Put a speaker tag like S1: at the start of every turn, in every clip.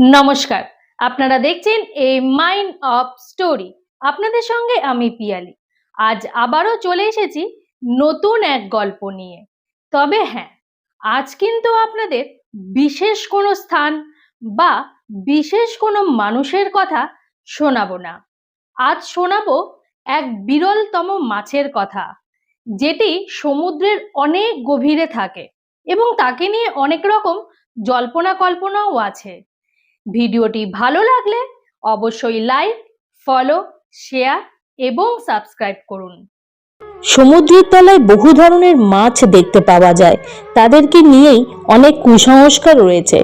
S1: নমস্কার। আপনারা দেখছেন এই মাইন্ড অফ স্টোরি আপনাদের সঙ্গে আমি পিয়ালি। আজ আবারও চলে এসেছি নতুন এক গল্প নিয়ে। তবে হ্যাঁ আজ কিন্তু আপনাদের বিশেষ কোনো স্থান বা বিশেষ কোনো মানুষের কথা শোনাবো না। আজ শোনাবো এক বিরলতম মাছের কথা, যেটি সমুদ্রের অনেক গভীরে থাকে এবং তাকে নিয়ে অনেক রকম জল্পনা কল্পনাও আছে। ভিডিওটি ভালো লাগলে অবশ্যই লাইক ফলো শেয়ার এবং সাবস্ক্রাইব করুন।
S2: সমুদ্রের তলায় বহু ধরনের মাছ দেখতে পাওয়া যায়। তাদেরকে নিয়েই অনেক কুসংস্কার রয়েছে।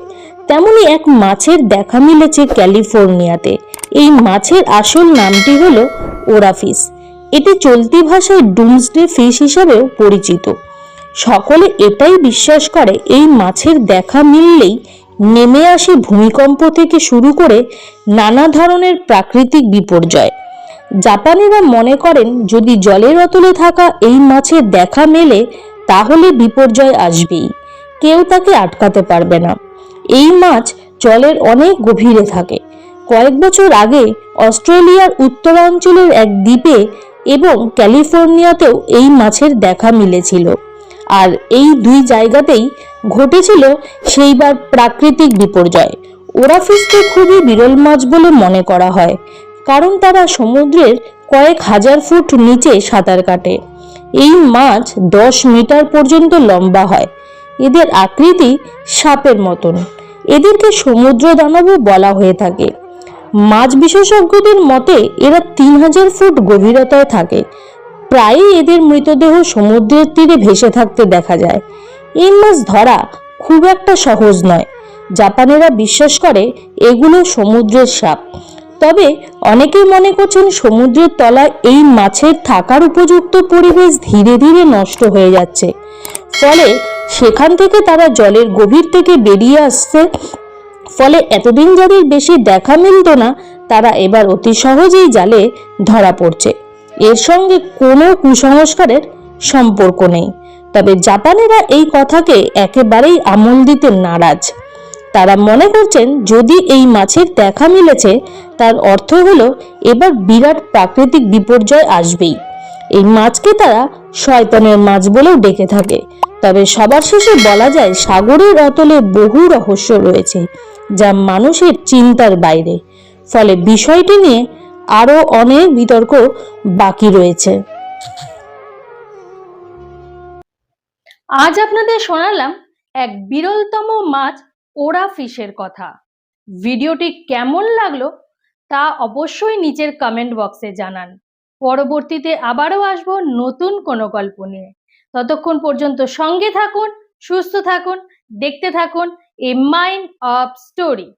S2: তেমনি এক মাছের দেখা মিলেছে ক্যালিফোর্নিয়াতে। এই মাছের আসল নামটি হলো ওরাফিস। এটি চলতি ভাষায় ডুমসডে ফিশ হিসাবেও পরিচিত। সকলে এটাই বিশ্বাস করে, এই মাছের দেখা মিললেই নেমে আসে ভূমিকম্প থেকে শুরু করে নানা ধরনের প্রাকৃতিক বিপর্যয়। জাপানিরা মনে করেন, যদি জলের অতলে থাকা এই মাছের দেখা মেলে, তাহলে বিপর্যয় আসবেই। কেউ তাকে আটকাতে পারবে না। এই মাছ জলের অনেক গভীরে থাকে। কয়েক বছর আগে অস্ট্রেলিয়ার উত্তরাঞ্চলের এক দ্বীপে এবং ক্যালিফোর্নিয়াতেও এই মাছের দেখা মিলেছিল। আর এই দুই জায়গাতেই ঘটেছিল সেইবার প্রাকৃতিক বিপর্যয়। ওরাফিসকে খুবই বিরল মাছ বলে মনে করা হয়, কারণ তারা সমুদ্রের কয়েক হাজার ফুট নিচে সাঁতার কাটে। এই মাছ দশ মিটার পর্যন্ত লম্বা হয়। এদের আকৃতি সাপের মতন। এদেরকে সমুদ্র দানবও বলা হয়ে থাকে। মাছ বিশেষজ্ঞদের মতে, এরা তিন হাজার ফুট গভীরতায় থাকে। প্রায়ই এদের মৃতদেহ সমুদ্রের তীরে ভেসে থাকতে দেখা যায়। এই মাছ ধরা খুব একটা সহজ নয়। জাপানিরা বিশ্বাস করে এগুলো সমুদ্রের সাপ। তবে অনেকেই মনে করছেন সমুদ্রের তলায় এই মাছের থাকার উপযুক্ত পরিবেশ ধীরে ধীরে নষ্ট হয়ে যাচ্ছে। ফলে সেখান থেকে তারা জলের গভীর থেকে বেরিয়ে আসছে। ফলে এতদিন যাদের বেশি দেখা মিলত না, তারা এবার অতি সহজেই জালে ধরা পড়ছে। এর সঙ্গে কোনো কুসংস্কারের সম্পর্ক নেই। তবে জাপানিরা এই কথাকে একেবারেই আমল দিতে নারাজ। তারা মনে করছেন, যদি এই মাছের দেখা মিলেছে, তার অর্থ হলো এবার বিরাট প্রাকৃতিক বিপর্যয় আসবেই। এই মাছকে তারা শয়তানের মাছ বলেও ডেকে থাকে। তবে সবার শেষে বলা যায়, সাগরের অতলে বহু রহস্য রয়েছে, যা মানুষের চিন্তার বাইরে। ফলে বিষয়টি নিয়ে আরও অনেক বিতর্ক বাকি রয়েছে।
S1: আজ আপনাদের শোনালাম এক বিরলতম মাছ ওরা ফিশের কথা। ভিডিওটি কেমন লাগল তা অবশ্যই নিচের কমেন্ট বক্সে জানান। পরবর্তীতে আবারও আসব নতুন কোনো গল্প নিয়ে। ততক্ষণ পর্যন্ত সঙ্গে থাকুন, সুস্থ থাকুন, দেখতে থাকুন, এ মাইন্ড অফ স্টোরি